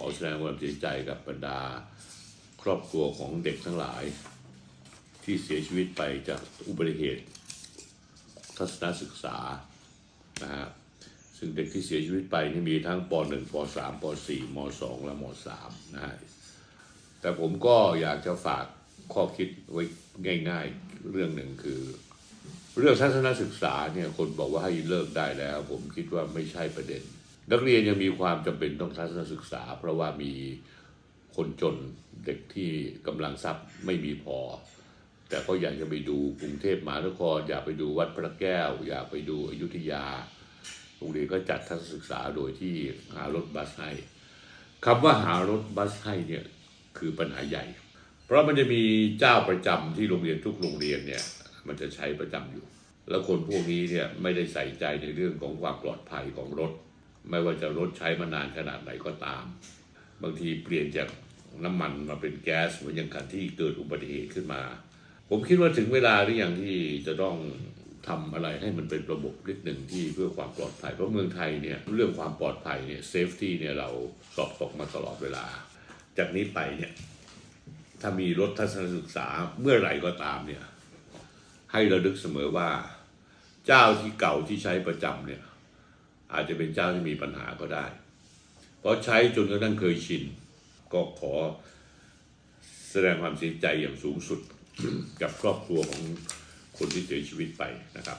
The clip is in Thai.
ขอแสดงความเสียใจกับบรรดา ครอบครัวของเด็กทั้งหลาย ที่เสียชีวิตไปจากอุบัติเหตุ ทัศนศึกษานะฮะซึ่งเด็กที่เสียชีวิตไปนี่มีทั้งป .1 ป .3 ป .4 ม .2 และม .3 นะฮะแต่ผมก็อยากจะฝากข้อคิดไว้ง่าย ๆ เรื่องหนึ่งคือ เรื่องทัศนศึกษาเนี่ยคนบอกว่าให้เลิกได้แล้ว ผมคิดว่าไม่ใช่ประเด็น นักเรียนยังมีความจำเป็นต้องทัศนศึกษา เพราะว่ามีคนจนเด็กที่กำลังทรัพย์ไม่มีพอ แต่ก็อยากจะไปดูกรุงเทพมหานครอยากไปดูวัดพระแก้ว อยากไปดูอยุธยาโรงเรียนก็จัดทัศนศึกษาโดยที่หารถบัสให้คำว่าหารถบัสให้เนี่ยคือปัญหาใหญ่ เพราะมันจะมีเจ้าประจำที่โรงเรียนทุกโรงเรียนเนี่ยมันจะใช้ประจำอยู่ แล้วคนพวกนี้เนี่ยไม่ได้ใส่ใจในเรื่องของความปลอดภัยของรถ ไม่ว่าจะรถใช้มานานขนาดไหนก็ตาม บางทีเปลี่ยนจากน้ำมันมาเป็นแก๊สเหมือนอย่างคันที่เกิดอุบัติเหตุขึ้นมา ผมคิดว่าถึงเวลาหรือยังที่จะต้องทำอะไรให้มันเป็นระบบนิดหนึ่งที่เพื่อความปลอดภัย เพราะเมืองไทยเนี่ยเรื่องความปลอดภัยเนี่ยเซฟตี้เนี่ยเราสอบตกมาตลอดเวลา จากนี้ไปเนี่ยถ้ามีรถทัศนศึกษาเมื่อไหร่ก็ตามเนี่ยให้ระลึกเสมอว่า เจ้าที่เก่าที่ใช้ประจำเนี่ย อาจจะเป็นเจ้าที่มีปัญหาก็ได้ เพราะใช้จนกระทั่งเคยชิน ก็ขอแสดงความเสียใจอย่างสูงสุดกับครอบครัวของคนที่เสียชีวิตไปนะครับ